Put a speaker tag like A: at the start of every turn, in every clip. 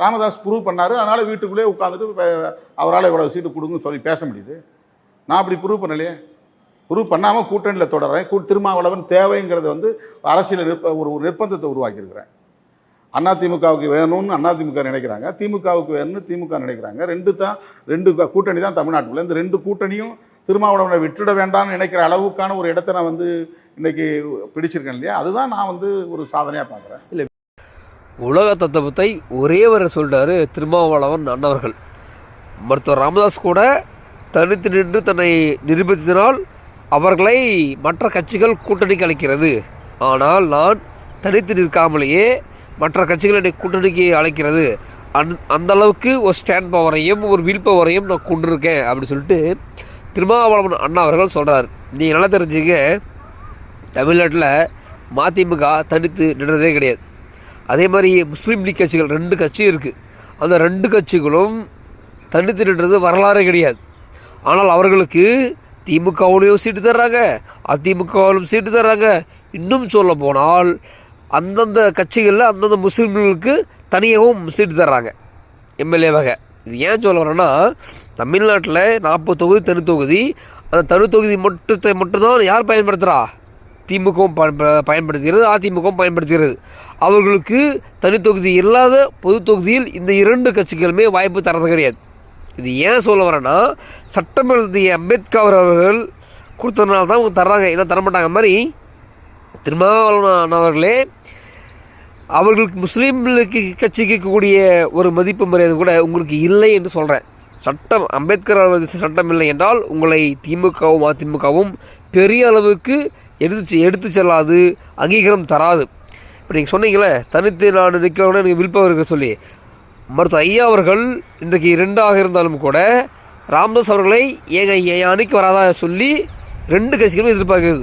A: Ramadoss prove பண்ணார். அதனால் வீட்டுக்குள்ளே உட்காந்துட்டு அவரால் இவ்வளோ சீட்டு கொடுங்கன்னு சொல்லி பேச முடியுது. நான் அப்படி ப்ரூவ் பண்ணலையே. ப்ரூவ் பண்ணாமல் கூட்டணியில் தொடர்றேன். கூ திருமாவளவன் தேவைங்கிறது வந்து அரசியல் நிற்ப ஒரு நிர்பந்தத்தை உருவாக்கியிருக்கிறேன். அதிமுகவுக்கு வேணும்னு அதிமுக நினைக்கிறாங்க. திமுகவுக்கு வேணும்னு திமுக நினைக்கிறாங்க. ரெண்டு தான் ரெண்டு கூட்டணி தான் தமிழ்நாட்டுக்குள்ள. இந்த ரெண்டு கூட்டணியும் திருமாவளவனை விட்டுட வேண்டாம்னு நினைக்கிற அளவுக்கான ஒரு இடத்த நான் வந்து இன்றைக்கி பிடிச்சிருக்கேன் இல்லையா? அதுதான் நான் வந்து ஒரு சாதனையாக பார்க்குறேன்.
B: இல்லை உலக தத்துவத்தை ஒரே சொல்கிறார் சொல்றாரு திருமாவளவன் அண்ணவர்கள். மருத்துவர் ராமதாஸ் கூட தனித்து நின்று தன்னை நிரூபித்ததினால் அவர்களை மற்ற கட்சிகள் கூட்டணிக்கு அழைக்கிறது. ஆனால் நான் தனித்து நிற்காமலேயே மற்ற கட்சிகள் என்னை கூட்டணிக்கு அழைக்கிறது. அந் அந்த அளவுக்கு ஒரு ஸ்டாண்ட் பவரையும் ஒரு வீல் பவரையும் நான் கொண்டிருக்கேன் அப்படின்னு சொல்லிட்டு திருமாவளவன் அண்ணா அவர்கள் சொல்கிறார் நீங்கள் நல்லா தெரிஞ்சுங்க தமிழ்நாட்டில் மதிமுக தனித்து நின்றதே கிடையாது. அதே மாதிரி முஸ்லீம் லீக் கட்சிகள் ரெண்டு கட்சி இருக்குது அந்த ரெண்டு கட்சிகளும் தனித்து நின்றது வரலாறே கிடையாது. ஆனால் அவர்களுக்கு திமுகவுலையும் சீட்டு தர்றாங்க அதிமுகவிலும் சீட்டு தர்றாங்க. இன்னும் சொல்ல போனால் அந்தந்த கட்சிகளில் அந்தந்த முஸ்லீம்களுக்கு தனியாகவும் சீட்டு தர்றாங்க எம்எல்ஏவாக. இது ஏன் சொல்ல வரேன்னா தமிழ்நாட்டில் நாற்பது தொகுதி தனி தொகுதி அந்த தனி தொகுதி மட்டுத்தை மட்டும்தான் யார் பயன்படுத்துகிறா திமுகவும் பயன்ப- பயன்படுத்துகிறது அதிமுகவும் பயன்படுத்துகிறது. அவர்களுக்கு தனித்தொகுதி இல்லாத பொது தொகுதியில் இந்த இரண்டு கட்சிகளுமே வாய்ப்பு தரது கிடையாது. இது ஏன் சொல்ல வரேன்னா சட்டம் அம்பேத்கர் அவர்கள் கொடுத்ததுனால தான் அவங்க தர்றாங்க. ஏன்னா தரமாட்டாங்க. மாதிரி திருமாவளவன் அவர்களே அவர்களுக்கு முஸ்லீம்களுக்கு கட்சிக்கு இருக்கக்கூடிய ஒரு மதிப்பு மரியாதை கூட உங்களுக்கு இல்லை என்று சொல்கிறேன் சட்டம் அம்பேத்கர் அவர்கள் சட்டம் இல்லை என்றால் உங்களை திமுகவும் அதிமுகவும் பெரிய அளவுக்கு எடுத்து எடுத்து செல்லாது அங்கீகாரம் தராது. இப்போ நீங்கள் சொன்னீங்களே தனித்து நான் நிற்கிறவங்க எனக்கு வில்பவர் இருக்க சொல்லி. மருத்துவ ஐயா அவர்கள் இன்றைக்கு ரெண்டாக இருந்தாலும் கூட ராமதாஸ் அவர்களை ஏங்க என் அணிக்கு வராதா சொல்லி ரெண்டு கட்சிகளுமே எதிர்பார்க்குது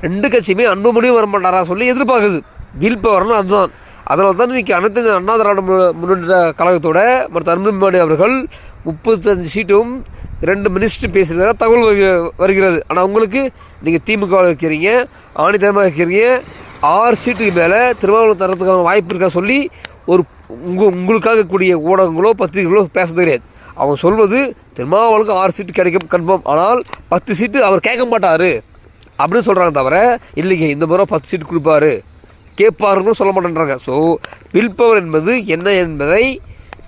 B: ரெண்டு கட்சியுமே அன்புமணியும் வர மாட்டாரா சொல்லி எதிர்பார்க்குது வில்பவர்னு அதுதான். அதனால தான் இன்னைக்கு அனைத்து அண்ணா திராவிட மு- முன்னேற்ற கழகத்தோட மற்ற அன்புமணி அவர்கள் முப்பத்தஞ்சு சீட்டும் ரெண்டு மினிஸ்டர் பேசுகிறதா தகவல் வருக- வருகிறது. ஆனால் உங்களுக்கு நீங்கள் திமுக இருக்கிறீங்க ஆணித்தரமாக இருக்கிறீங்க ஆறு சீட்டுக்கு மேலே திருவாரூர் தரத்துக்கான வாய்ப்பு இருக்கா சொல்லி ஒரு உங்கள் உங்களுக்காக கூடிய ஊடகங்களோ பத்திரிகைகளோ பேசுறது கிடையாது. அவங்க சொல்வது திருமாவளவுக்கு ஆறு சீட்டு கிடைக்கும் கன்ஃபார்ம். ஆனால் பத்து சீட்டு அவர் கேட்க மாட்டார். அப்படின்னு சொல்கிறாங்க தவிர இல்லைங்க இந்த முறை பத்து சீட்டு கொடுப்பாரு. கேட்பாருன்னு சொல்ல மாட்டேன்றாங்க. ஸோ வில் பவர் என்பது என்ன என்பதை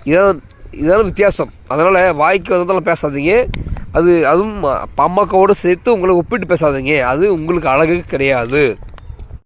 B: இதான் இதெல்லாம் வித்தியாசம். அதனால் வாய்க்கு வந்ததெல்லாம் பேசாதீங்க. அது அதுவும் பாமகவோடு சேர்த்து உங்களை ஒப்பிட்டு பேசாதீங்க. அது உங்களுக்கு அழகு கிடையாது.